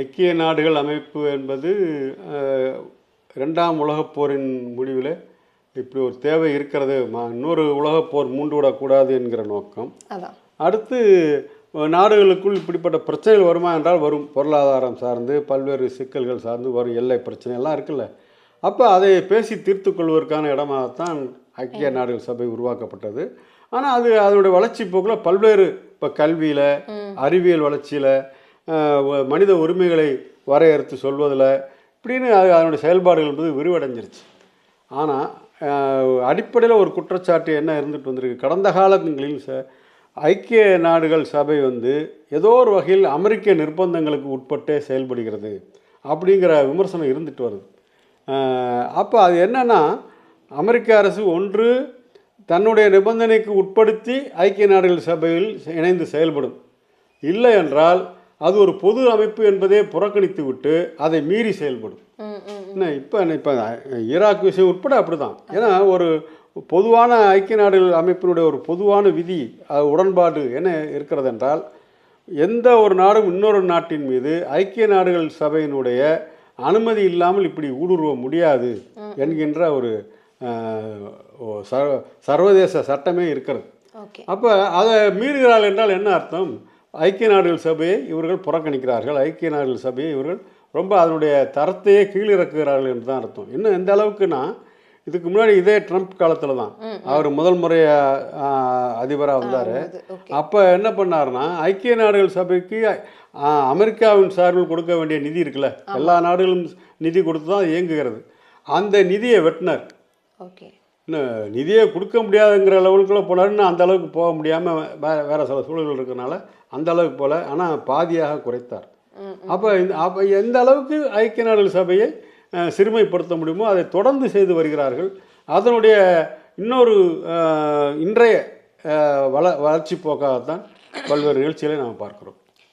ஐக்கிய நாடுகள் அமைப்பு என்பது அஹ், இரண்டாம் உலகப் போரின் முடிவில் இப்படி ஒரு தேவை இருக்கிறது. ம- இன்னொரு உலகப் போர் மூண்டு விடக்கூடாது என்கிற நோக்கம். அடுத்து நாடுகளுக்குள் இப்படிப்பட்ட பிரச்சனைகள் வருமா என்றால் வரும். பொருளாதாரம் சார்ந்து பல்வேறு சிக்கல்கள் சார்ந்து வரும். எல்லை பிரச்சனை எல்லாம் இருக்குல்ல. அப்போ அதை பேசி தீர்த்து கொள்வதற்கான இடமாகத்தான் ஐக்கிய நாடுகள் சபை உருவாக்கப்பட்டது. ஆனால் அது அதனுடைய வளர்ச்சி போக்கில் பல்வேறு இப்போ கல்வியில் அறிவியல் வளர்ச்சியில் மனித உரிமைகளை வரையறுத்து சொல்வதில் இப்படின்னு அது அதனுடைய செயல்பாடுகள் என்பது விரிவடைஞ்சிருச்சு. ஆனால் அடிப்படையில் ஒரு குற்றச்சாட்டு என்ன இருந்துட்டு வந்திருக்கு? கடந்த காலங்களில் ச ஐக்கிய நாடுகள் சபை வந்து ஏதோ ஒரு வகையில் அமெரிக்க நிர்பந்தங்களுக்கு உட்பட்டே செயல்படுகிறது அப்படிங்கிற விமர்சனம் இருந்துட்டு வருது. அப்போ அது என்னென்னா அமெரிக்க அரசு ஒன்று தன்னுடைய நிபந்தனைக்கு உட்படுத்தி ஐக்கிய நாடுகள் சபையில் இணைந்து செயல்படும். இல்லை என்றால் அது ஒரு பொது அமைப்பு என்பதே புறக்கணித்து விட்டு அதை மீறி செயல்படும். என்ன இப்போ இப்போ ஈராக் விஷயம் உட்பட அப்படிதான். ஏன்னா ஒரு பொதுவான ஐக்கிய நாடுகள் அமைப்பினுடைய ஒரு பொதுவான விதி அது உடன்பாடு என்ன இருக்கிறது என்றால் எந்த ஒரு நாடும் இன்னொரு நாட்டின் மீது ஐக்கிய நாடுகள் சபையினுடைய அனுமதி இல்லாமல் இப்படி ஊடுருவ முடியாது என்கின்ற ஒரு சர்வதேச சட்டமே இருக்கிறது. அப்போ அதை மீறுகிறார்கள் என்றால் என்ன அர்த்தம்? ஐக்கிய நாடுகள் சபையை இவர்கள் புறக்கணிக்கிறார்கள். ஐக்கிய நாடுகள் சபையை இவர்கள் ரொம்ப அதனுடைய தரத்தையே கீழிறக்குகிறார்கள் என்று தான் அர்த்தம். இன்னும் எந்த அளவுக்குன்னா இதுக்கு முன்னாடி இதே ட்ரம்ப் காலத்தில் தான். அவர் முதல் முறையாக அதிபராக வந்தார். அப்போ என்ன பண்ணாருன்னா ஐக்கிய நாடுகள் சபைக்கு அமெரிக்காவின் சார்பில் கொடுக்க வேண்டிய நிதி இருக்குல்ல எல்லா நாடுகளும் நிதி கொடுத்து தான் இயங்குகிறது. அந்த நிதியை வெட்டினார். ஓகே. இன்னும் நிதியை கொடுக்க முடியாதுங்கிற லெவலுக்குள்ள போனாருன்னு அந்த அளவுக்கு போக முடியாமல் வே வேறு சில சூழல்கள் இருக்கிறனால அந்த அளவுக்கு போல ஆனால் பாதியாக குறைத்தார். அப்போ இந்த அப்போ எந்த அளவுக்கு ஐக்கிய நாடுகள் சபையை சிறுமைப்படுத்த முடியுமோ அதை தொடர்ந்து செய்து வருகிறார்கள். அதனுடைய இன்னொரு இன்றைய வள வளர்ச்சி போக்காகத்தான் பல்வேறு நிகழ்ச்சிகளை நாம் பார்க்கிறோம்.